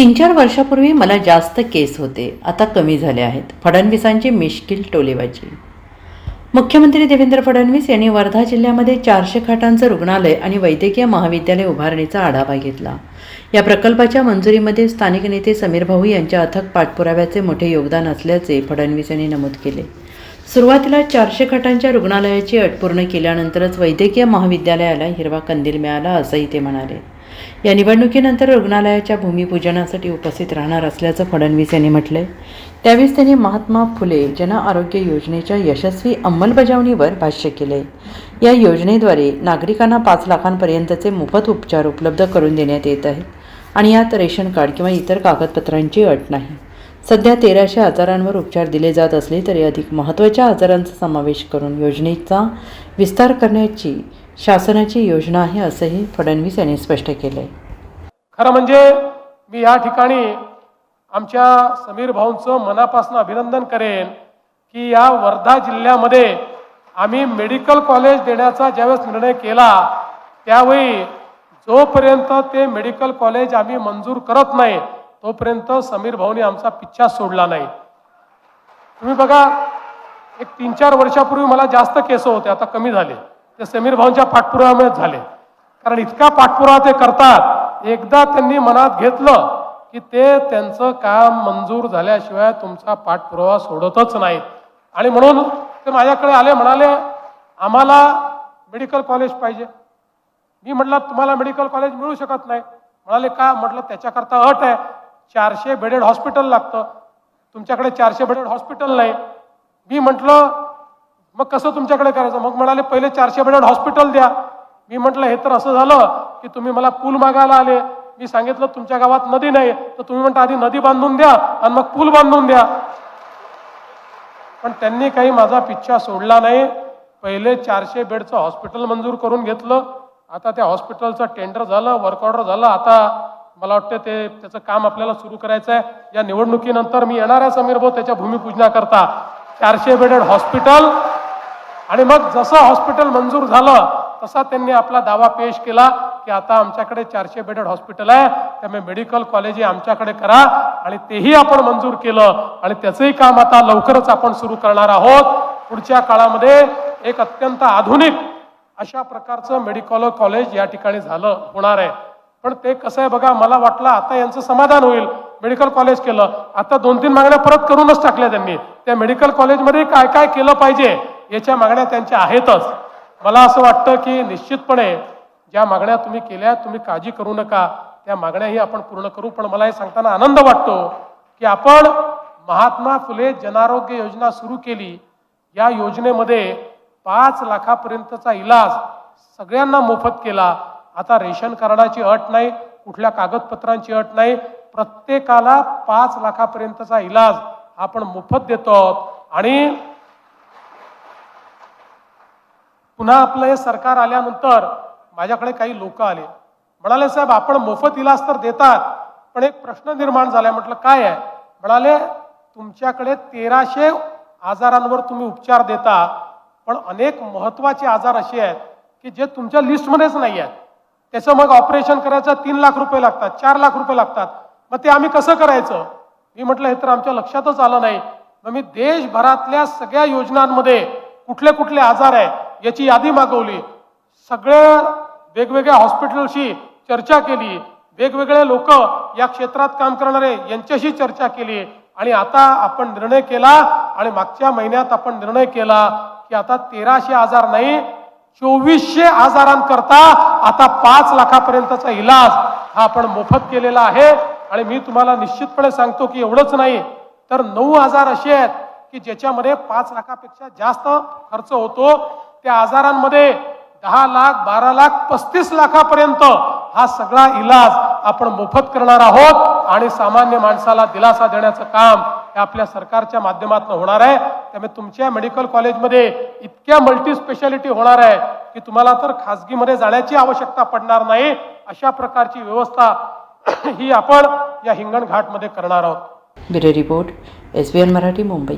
तीन चार वर्षापूर्वी मला जास्त केस होते. आता कमी झाले आहेत. फडणवीसांची मिश्किल टोलेबाजी. मुख्यमंत्री देवेंद्र फडणवीस यांनी वर्धा जिल्ह्यामध्ये चारशे खाटांचं रुग्णालय आणि वैद्यकीय महाविद्यालय उभारणीचा आढावा घेतला. या प्रकल्पाच्या मंजुरीमध्ये स्थानिक नेते समीर भाऊ यांच्या अथक पाठपुराव्याचे मोठे योगदान असल्याचे फडणवीस यांनी नमूद केले. सुरुवातीला चारशे खाटांच्या रुग्णालयाची अट पूर्ण केल्यानंतरच वैद्यकीय महाविद्यालयाला हिरवा कंदील मिळाला असंही ते म्हणाले. या निवडणुकीनंतर रुग्णालयाच्या भूमिपूजनासाठी उपस्थित राहणार असल्याचं फडणवीस यांनी म्हटलंय. त्यावेळेस त्यांनी महात्मा फुले जन आरोग्य योजनेच्या यशस्वी अंमलबजावणीवर भाष्य केले या योजनेद्वारे नागरिकांना पाच लाखांपर्यंतचे मोफत उपचार उपलब्ध करून देण्यात येत आहेत आणि यात रेशन कार्ड किंवा इतर कागदपत्रांची अट नाही. सध्या तेराशे आजारांवर उपचार दिले जात असले तरी अधिक महत्त्वाच्या आजारांचा समावेश करून योजनेचा विस्तार करण्याची शासनाची योजना आहे असंही फडणवीस यांनी स्पष्ट केलं आहे खरं म्हणजे मी या ठिकाणी आमच्या समीर भाऊंचं मनापासून अभिनंदन करेन की या वर्धा जिल्ह्यामध्ये आम्ही मेडिकल कॉलेज देण्याचा ज्यावेळेस निर्णय केला त्यावेळी जोपर्यंत ते मेडिकल कॉलेज आम्ही मंजूर करत नाही तोपर्यंत समीर भाऊनी आमचा पिच्छा सोडला नाही. तुम्ही बघा एक तीन चार वर्षापूर्वी मला जास्त केस होते आता कमी झाले. ते समीर भाऊंच्या पाठपुराव्यामुळे झाले. कारण इतका पाठपुरावा ते करतात एकदा त्यांनी मनात घेतलं की ते त्यांचं काम मंजूर झाल्याशिवाय तुमचा पाठपुरावा सोडतच नाहीत. आणि म्हणून ते माझ्याकडे आले म्हणाले आम्हाला मेडिकल कॉलेज पाहिजे. मी म्हटलं तुम्हाला मेडिकल कॉलेज मिळू शकत नाही. म्हणाले का? म्हटलं त्याच्याकरता अट आहे. चारशे बेडेड हॉस्पिटल लागतं. तुमच्याकडे चारशे बेडेड हॉस्पिटल नाही. मी म्हटलं मग कसं तुमच्याकडे करायचं? मग म्हणाले पहिले चारशे बेडेड हॉस्पिटल द्या. मी म्हटलं हे तर असं झालं की तुम्ही मला पूल मागायला आले. मी सांगितलं तुमच्या गावात नदी नाही. तर तुम्ही म्हणता आधी नदी बांधून द्या आणि मग पूल बांधून द्या. पण त्यांनी काही माझा पिच्छा सोडला नाही. पहिले चारशे बेडचं हॉस्पिटल मंजूर करून घेतलं. आता त्या हॉस्पिटलचं टेंडर झालं वर्क ऑर्डर झालं. आता मला वाटतं ते त्याचं काम आपल्याला सुरू करायचं आहे या निवडणुकीनंतर मी येणार आहे समीर भाऊ त्याच्या भूमिपूजनाकरता चारशे बेडेड हॉस्पिटल आणि मग जसं हॉस्पिटल मंजूर झालं तसा त्यांनी आपला दावा पेश केला की आता आमच्याकडे चारशे बेडेड हॉस्पिटल आहे त्यामुळे मेडिकल कॉलेज हे आमच्याकडे करा आणि तेही आपण मंजूर केलं आणि त्याचंही काम आता लवकरच आपण सुरू करणार आहोत. पुढच्या काळामध्ये एक अत्यंत आधुनिक अशा प्रकारचं मेडिकल कॉलेज या ठिकाणी झालं होणार आहे. पण ते कसं आहे बघा मला वाटलं आता यांचं समाधान होईल. मेडिकल कॉलेज केलं. आता दोन तीन मागण्या परत करूनच टाकल्या त्यांनी. त्या मेडिकल कॉलेजमध्ये काय काय केलं पाहिजे? याच्या मागण्या त्यांच्या आहेतच. मला असं वाटतं की निश्चितपणे ज्या मागण्या तुम्ही केल्या तुम्ही काळजी करू नका. त्या मागण्याही आपण पूर्ण करू. पण मला हे सांगताना आनंद वाटतो की आपण महात्मा फुले जनारोग्य योजना सुरू केली. या योजनेमध्ये पाच लाखापर्यंतचा इलाज सगळ्यांना मोफत केला. आता रेशन कार्डाची अट नाही कुठल्या कागदपत्रांची अट नाही. प्रत्येकाला पाच लाखापर्यंतचा इलाज आपण मोफत देतो आहोत. आणि पुन्हा आपलं हे सरकार आल्यानंतर माझ्याकडे काही लोक आले. म्हणाले साहेब आपण मोफत इलाज तर देतात पण एक प्रश्न निर्माण झालाय. म्हटलं काय आहे? म्हणाले तुमच्याकडे तेराशे आजारांवर तुम्ही उपचार देता पण अनेक महत्त्वाचे आजार असे आहेत की जे तुमच्या लिस्टमध्येच नाही आहेत. त्याचं मग ऑपरेशन करायचं तीन लाख रुपये लागतात चार लाख रुपये लागतात. मग ते आम्ही कसं करायचं? मी म्हटलं हे तर आमच्या लक्षातच आलं नाही. मग मी देशभरातल्या सगळ्या योजनांमध्ये कुठले कुठले आजार आहे याची यादी मागवली. सगळ्या वेगवेगळ्या हॉस्पिटलशी चर्चा केली. वेगवेगळे लोक या क्षेत्रात काम करणारे यांच्याशी चर्चा केली. आणि आता आपण निर्णय केला आणि मागच्या महिन्यात आपण निर्णय केला की आता तेराशे आजार नाही चोवीसशे आजारांकरता आता पाच लाखापर्यंतचा इलाज हा आपण मोफत केलेला आहे. आणि मी तुम्हाला निश्चितपणे सांगतो की एवढंच नाही तर नऊ आजार असे आहेत की ज्याच्यामध्ये पाच लाखापेक्षा जास्त खर्च होतो. त्या आजारांमध्ये दहा लाख बारा लाख पस्तीस लाखापर्यंत हा सगळा इलाज आपण मोफत करणार आहोत आणि सामान्य माणसाला दिलासा देण्याचं काम हे आपल्या सरकारच्या माध्यमातून होणार आहे. त्यामुळे तुमच्या मेडिकल कॉलेजमध्ये इतक्या मल्टी स्पेशालिटी होणार आहे की तुम्हाला तर खाजगीमध्ये जाण्याची आवश्यकता पडणार नाही. अशा प्रकारची व्यवस्था ही आपण या हिंगणघाटमध्ये करणार आहोत. Bureau report S B N Marathi Mumbai.